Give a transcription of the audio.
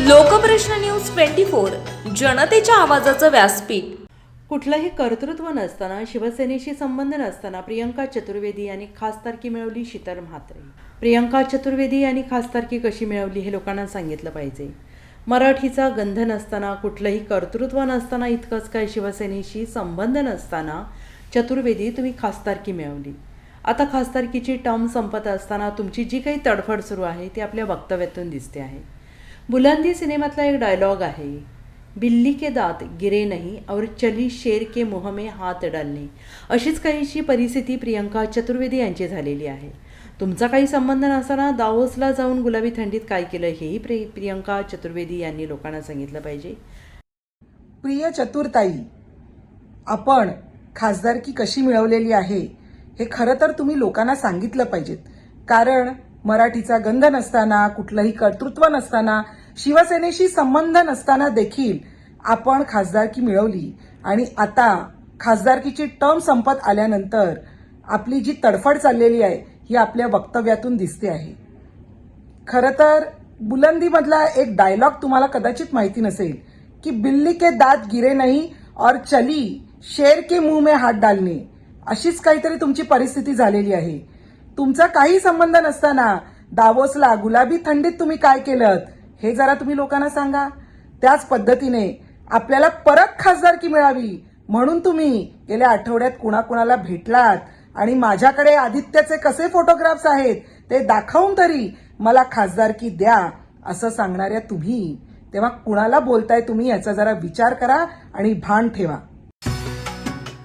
Lokprashna news twenty four जनतेच्या आवाजाचं व्यासपीठ. कुठलंही कर्तृत्व नसताना शिवसेनेशी संबंध नसताना प्रियंका चतुर्वेदी यांनी खासदारकी मिळवली शीतल म्हात्रे. प्रियंका चतुर्वेदी यांनी खासदारकी कशी मिळवली हे लोकांना सांगितलं पाहिजे. मराठीचा गंध नसताना कुठलंही कर्तृत्व नसताना इतकंच काय शिवसेनेशी संबंध नसताना चतुर्वेदी तुम्ही खासदारकी मिळवली. आता खासदारकीची टर्म संपत असताना तुमची जी काही तडफड सुरू आहे ती आपल्या वक्तव्यातून दिसते आहे. बुलंदी सिनेमातला एक डायलॉग आहे. बिल्ली के दात गिरे नाही और चली शेर के मुह में हात डालणे अशीच काहीशी परिस्थिती प्रियंका चतुर्वेदी यांची झालेली आहे. तुमचा काही संबंध नसताना दावोसला जाऊन गुलाबी थंडीत काय केलं हेही प्रि प्रियंका चतुर्वेदी यांनी लोकांना सांगितलं पाहिजे. प्रिय चतुर्ताई आपण खासदारकी कशी मिळवलेली आहे हे खरं तर तुम्ही लोकांना सांगितलं पाहिजेत. कारण मराठीचा गंध नसताना कुठलंही कर्तृत्व नसताना शिवसेनेशी संबंध नसताना देखील आपण खासदारकी मिळवली. आणि आता खासदारकीची टर्म संपत आल्यानंतर आपली जी तडफड चाललेली आहे ही आपल्या वक्तव्यातून दिसते आहे. खरं तर बुलंदीमधला एक डायलॉग तुम्हाला कदाचित माहिती नसेल की बिल्ली के दात गिरे नाही और चली शेर के मुंह में हात डालणे अशीच काहीतरी तुमची परिस्थिती झालेली आहे. तुमचा काही संबंध नसताना दावोसला गुलाबी थंडीत तुम्ही काय केलं हे जरा तुम्ही लोकांना सांगा. त्याच पद्धतीने आपल्याला परत खासदारकी मिळावी म्हणून तुम्ही गेल्या आठवड्यात कुणाकुणाला भेटलात आणि माझ्याकडे आदित्यचे कसे फोटोग्राफ्स आहेत ते दाखवून तरी मला खासदारकी द्या असं सांगणाऱ्या तुम्ही. तेव्हा कुणाला बोलताय तुम्ही याचा जरा विचार करा आणि भान ठेवा.